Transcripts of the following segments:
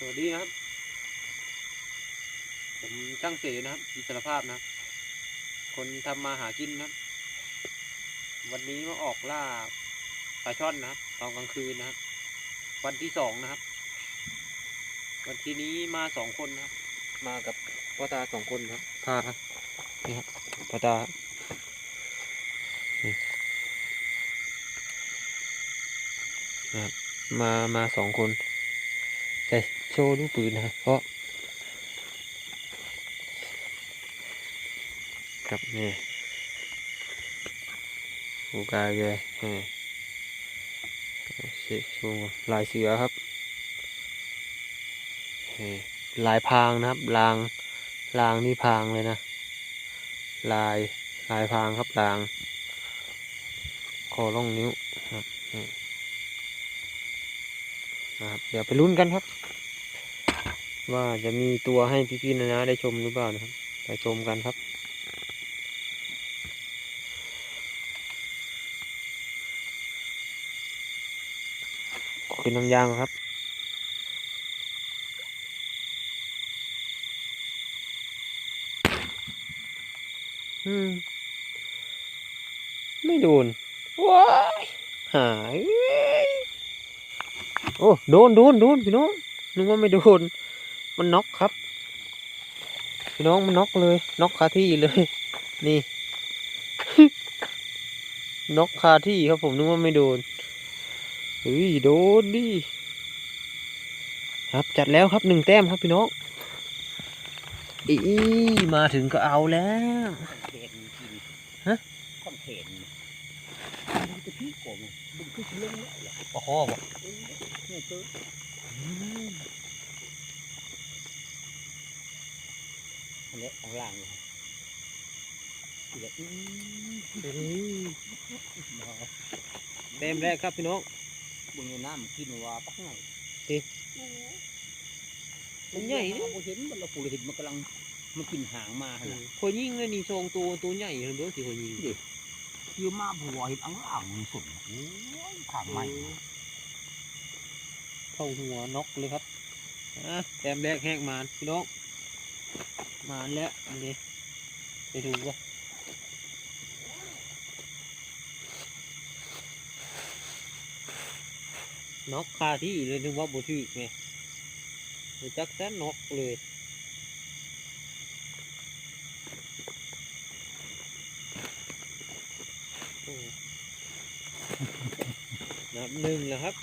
สวัสดีนะครับ ผมช่างเสนะครับอิสรภาพนะครับคนทำมาหากินนะครับ วันนี้มาออกล่าปลาช่อนนะครับตอนกลางคืนนะครับ วันที่สองนะครับ วันที่นี้มาสองคนนะครับ มากับพ่อตาสองคนครับพานี่ครับพ่อตานี่นะครับมามาสองคน แต่โชว์ลูกปืนนะครับเพราะครับนี่หูกาแกนี่เสือชูลายเสือครับลายพรางนะครับลางลางนี่พรางเลยนะ ลายลายพรางครับลาง คอล่องนิ้วครับ นะครับเดี๋ยวไปลุ้นกันครับ ว่าจะมีตัวให้พี่ๆนะนะได้ชมหรือเปล่านะครับ ไปชมกันครับขอเป็นน้ำยางครับไม่โดนว้ายหาย โอ้โดนโดนโดนพี่น้องนึกว่าไม่โดน มันน็อกครับ พี่น้องมันน็อกเลยน็อกคาที่เลย นี่น็อกคาที่ครับผมนึกว่าไม่โดนเฮ้ยโดนดิครับจัดแล้วครับหนึ่งแต้มครับพี่น้องอีมาถึงก็เอาแล้วเขนกินฮะข้องเขน มันจะพี่โกงมันคือเรื่องนี้และโอ้โหบอกเนี่ยเจออันนี้ข้างล่างเลยเดี๋ยวอืมเต็มแรกครับพี่น้องบุญในน้ำกินว่าปักไงมันใหญ่นะนะเราเห็นมันเราปูเห็นมันกำลังมันกินหางมาเหรอพอยิงเลยนี่ทรงตัวตัวใหญ่เลยเด้อสิพอยิง เกี่ยวมาผัวเห็นอังอ่างมันสุดโอ้ยขางใหม่เข้าหัวนกเลยครับอะแต้มแรกแหกมานพี่น้องมานแล้วอันนี้ไปดูว่าน็อกคาที่เลยนึกว่าบุตรีไงจักแท้น็อกเลย นับหนึ่งแล้วครับ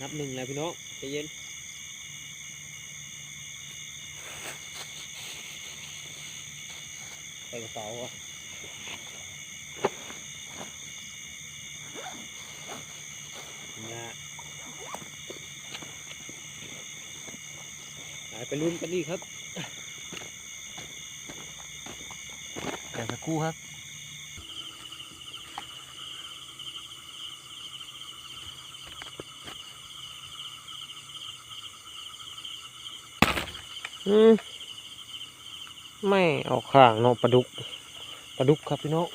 นับหนึ่งแล้วพี่น้องใจเย็นใส่กระเป๋าอะนะหายไปลุ้นกันดีครับแต่สักครู่ครับ ไม่ออกข้างเนาะปลาดุกปลาดุกครับพี่น้อง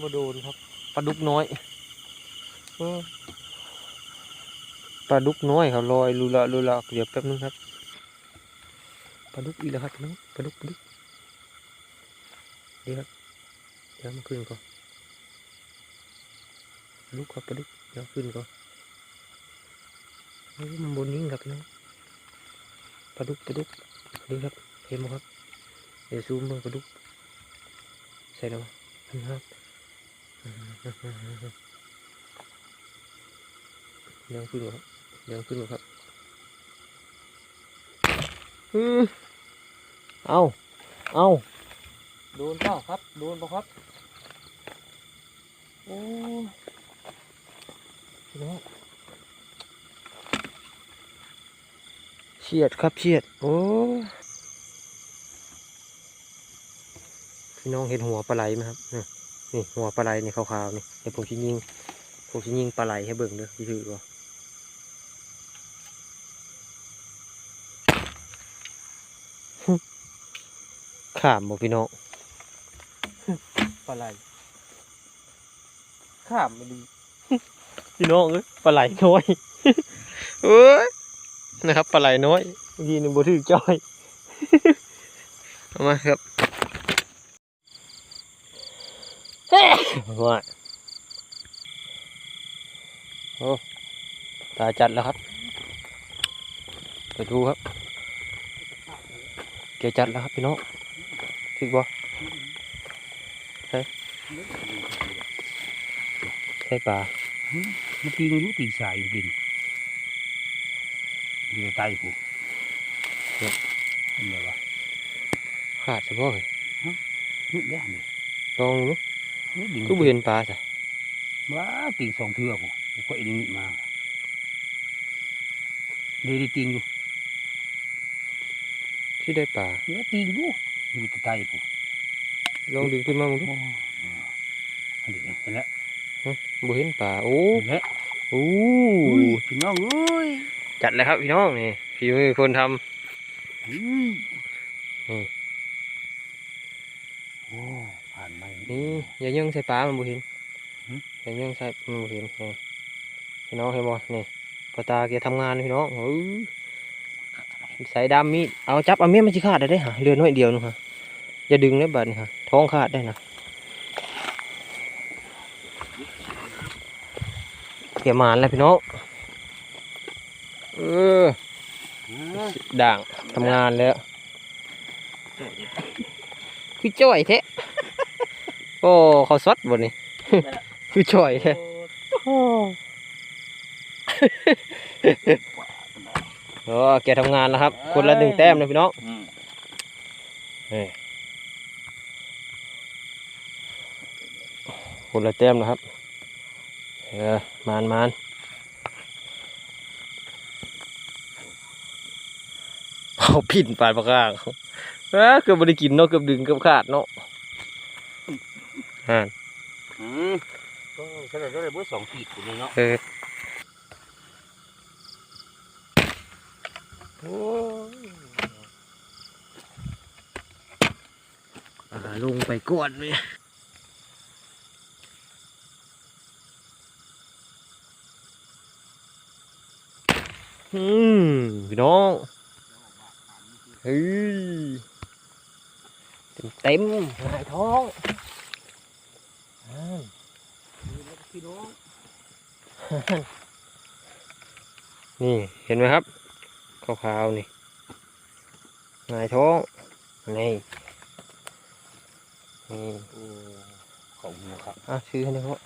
มาโดนครับปลาดุกน้อยปลาดุกน้อยครับลอยลุละลุละเดี๋ยวแป๊บนึงครับปลาดุกอีกแล้วครับพี่น้องปลาดุกปลาดุกเดี๋ยวครับเดี๋ยวมาขึ้นก่อนปลาดุกครับปลาดุกเดี๋ยวขึ้นก่อน มันบนนิ่งครับน้องปลาดุกปลาดุกนี่ครับเห็นไหมครับ เดี๋ยวซูมเบิ่งปลาดุก ใส่ล้วนะครับยังขึ้นอยู่ครับยังขึ้นอยู่ครับอืมเอาเอาโดนเปล่าครับ โดนเปล่าครับโอ้พี่ น้องเฉียดครับเฉียด โอ้พี่น้องเห็นหัวปลาไหลไหมครับนี่นี่หัวปลาไหลนี่ขาวๆนี่เดี๋ยวผมจะยิงผมจะยิงปลาไหลให้เบิ่งเด้อที่ถือว่าขามบ่พี่น้องปลาไหลข้ามมาดีพี่น้องเอ้ยปลาไหลน้อยเอ้ย นะครับปลาไหลน้อยเมื่อกี้นี่บ่ถือจ้อยเอามาครับว่าโอ้ตาจัดแล้วครับ ไปดูครับแกจัดแล้วครับพี่น้องถึกบ่ใช่ใช่ปลามันตีงูตีสายอยู่ดิ นเรือไตกูเนี่ยเห็นไหมวะขาดใช่บ่เอ้ยนึกได้ไหมลองดูนี่ดินก็บ่เห็นปลาจ้ะว้าตีสองเทือกกูกูก็เอ็นนี่มาเดี๋ยวได้ตีอยู่ที่ได้ปลาเดี๋ยวตีอยู่อยู่ที่ไตกูลองดึงขึ้นมามึงดูโอ้อันนี้เห็นแล้วบ่เห็นปลาโอ้เห็นแล้วโอ้อุ้ยพี่น้องเอ้ย จัดเลยครับพี่น้องนี่ฝีมือคนทำอุ้ยอืมโอ้ผ่านไหมนี่อย่ายังใส่ปลามันบ่เห็นหึอย่ายังใส่มันบ่เห็นนี่พี่น้องเห็นบ่นี่พอตาแกทำงานพี่น้องเอ้ยใส่ดามมีดเอาจับเอาเมียมันสิขาดได้เด้ฮะเรือน้อยเดียวนึงฮะอย่าดึงได้บัดนี่ฮะท้องขาดได้นะเกี่ยมานแล้วพี่น้อง เอออ่าด่างทำงานแล้วคือจ่อยแท้โอ้เขาซดบนนี่คือจ่อยแท้โอ้โอ้แกทำงานแล้วครับ คนละหนึ่งแต้มนะพี่น้องอืมคนละแต้มนะครับเออมานมาน เอาพินปาดปากกาเออเกือบบได้กินเนาะเกือบดึงเกือบขาดเนาะอ่าอืมก็แค่ได้เบอร์สองขีดกูนี่เนาะเออโอ้อ่าลงไปก่อนเลยอืมพี่น้อง เฮ้ยเต็มเต็มๆหงายท้องอ่าพี่น้องนี่เห็นไหมครับขาวๆนี่หงายท้องนี่นี่โอ้ของหัวครับอะซื้อให้หน่อยครับ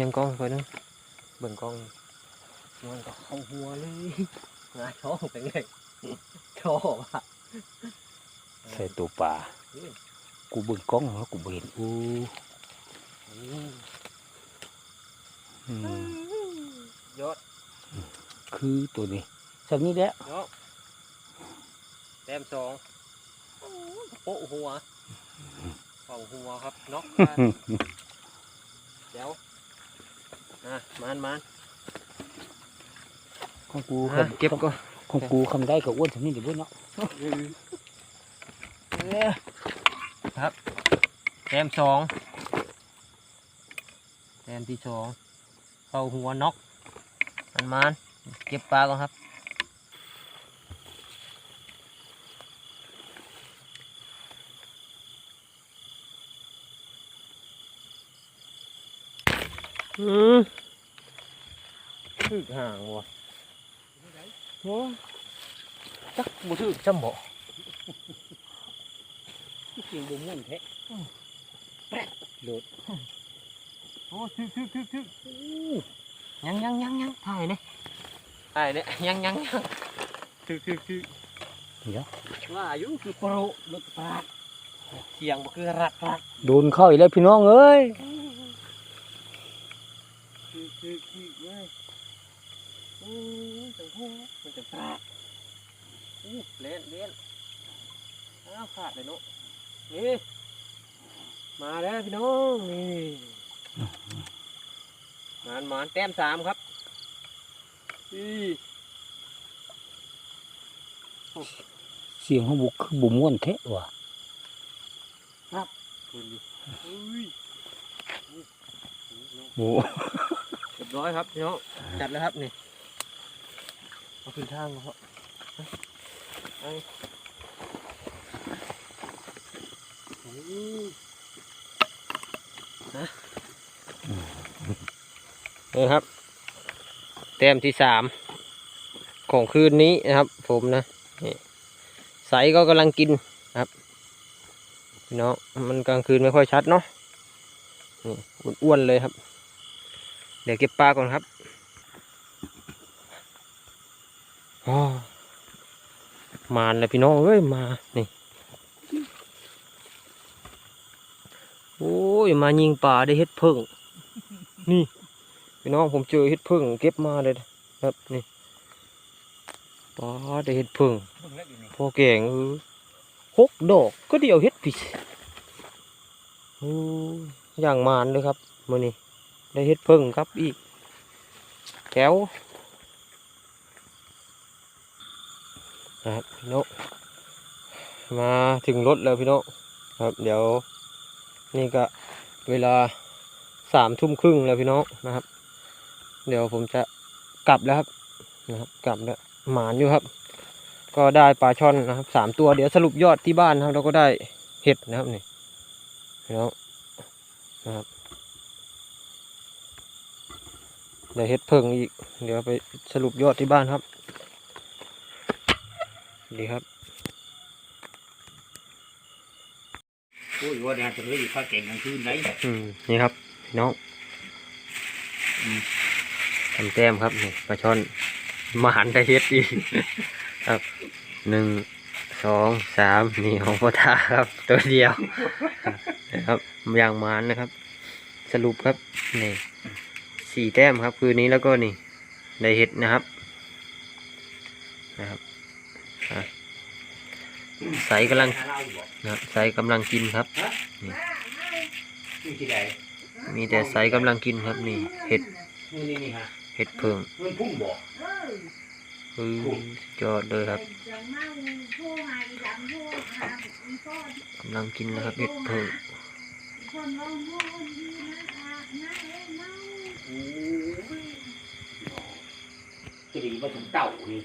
ยังกล้องไปนึงเบิ่งกล้องมันก็เข้าหัวเลยหงายท้องเป็นไงชอบอะ ใส่ตัวปลากูเบิ่งกล้องแล้วกูบ่เห็นอู้อืมยอดคือตัวนี้สักนี้แหละยอดแต้มสองโป๊ะหัวเป่าหัวครับน็อกกันเดี๋ยวอะมานมานของกูอะเก็บก่อน ของกูคำได้กับอ้วนสักนี้เดี๋ยวเว้ยเนาะครับแต้มสองแต้มที่สองเข้าหัวน็อกมันมันเก็บปลาก่อนครับอืมถึกห่างว่ะ โอ้จักบ่ถึกจำบ่เสียงบ่ม่วนแท้โหลดโอ้ทึกทึกทึกทึกยังยังยังยังถ่ายเนี่ยถ่ายเนี่ยยังยังยังทึกทึกทึกเดี๋ยวว่าอายุคือโปรรถปลาเสียงบ่คือรักรักโดนเข้าอีกแล้วพี่น้องเอ้ยทึกทึกทึกเลยโอ้ยจังหูมันจะปลาอู้เล่นเล่นอ้าวขาดเลยเนาะนี่มาแล้วพี่น้องนี่มานมานแต้มสามครับอีเสียงของบุคือบ่ม่วนแท้ว่ะคุณดิอุ้ยโอ้เรียบร้อยครับพี่น้องจัดแล้วครับนี่ เอาขึ้นทางเพาะไปนะนี่ครับ แต้มที่สามของคืนนี้นะครับ ผมนะนี่ใสก็กำลังกินครับพี่น้องมันกลางคืนไม่ค่อยชัดเนาะนี่อ้วนๆเลยครับ เดี๋ยวเก็บปลาก่อนครับอ๋อ มาแล้วพี่น้องเอ้ยมา นี่ โอ้ย มายิงปลาได้เฮ็ดเพิ่ง นี่ พี่น้องผมเจอเฮ็ดเพิ่งเก็บมาเลยครับนี่ปลาได้เฮ็ดเพิ่งพิ่งเก่งเออหกดอกก็เดียวเฮ็ดผิดโอ้ยอย่างมานเลยครับมื้อนี้ได้เฮ็ดเพิ่งครับอีกแก้ว นะครับพี่น้องมาถึงรถแล้วพี่น้องครับ เดี๋ยว นี่ก็เวลาสามทุ่มครึ่งแล้วพี่น้องนะครับ เดี๋ยวผมจะกลับแล้วครับนะครับ กลับแล้วหมานอยู่ครับ ก็ได้ปลาช่อนนะครับสามตัวเดี๋ยวสรุปยอดที่บ้านครับเราก็ได้เห็ดนะครับนี่พี่น้องนะครับได้เห็ดเพิ่งอีก เดี๋ยวไปสรุปยอดที่บ้านครับ ดีครับโอ้ยว่าเนี่ยจะเลยข้าเก่งกลางคืนไหนอืมนี่ครับพี่น้องอืมทำแต้มครับนี่ปลาช่อนมาหันได้เฮ็ดอีกครับหนึ่งสองสามนี่ของพ่อตาครับ ตัวเดียวนะครับอย่างมานนะครับ สรุปครับนี่สี่แต้มครับ คืนนี้แล้วก็นี่ได้เฮ็ดนะครับนะครับอะ ใสกำลังหาเหล้าอยู่บ่นะครับใสกำลังกินครับอยู่ที่ไหนมีแต่ใสกำลังกินครับนี่เห็ดนี่นี่นี่ฮะเห็ดเพิงเงินพุ่งบ่เฮ้ยยอดเลยครับกำลังกินนะครับเห็ดเพิงจะดีมาถึงเต่านี่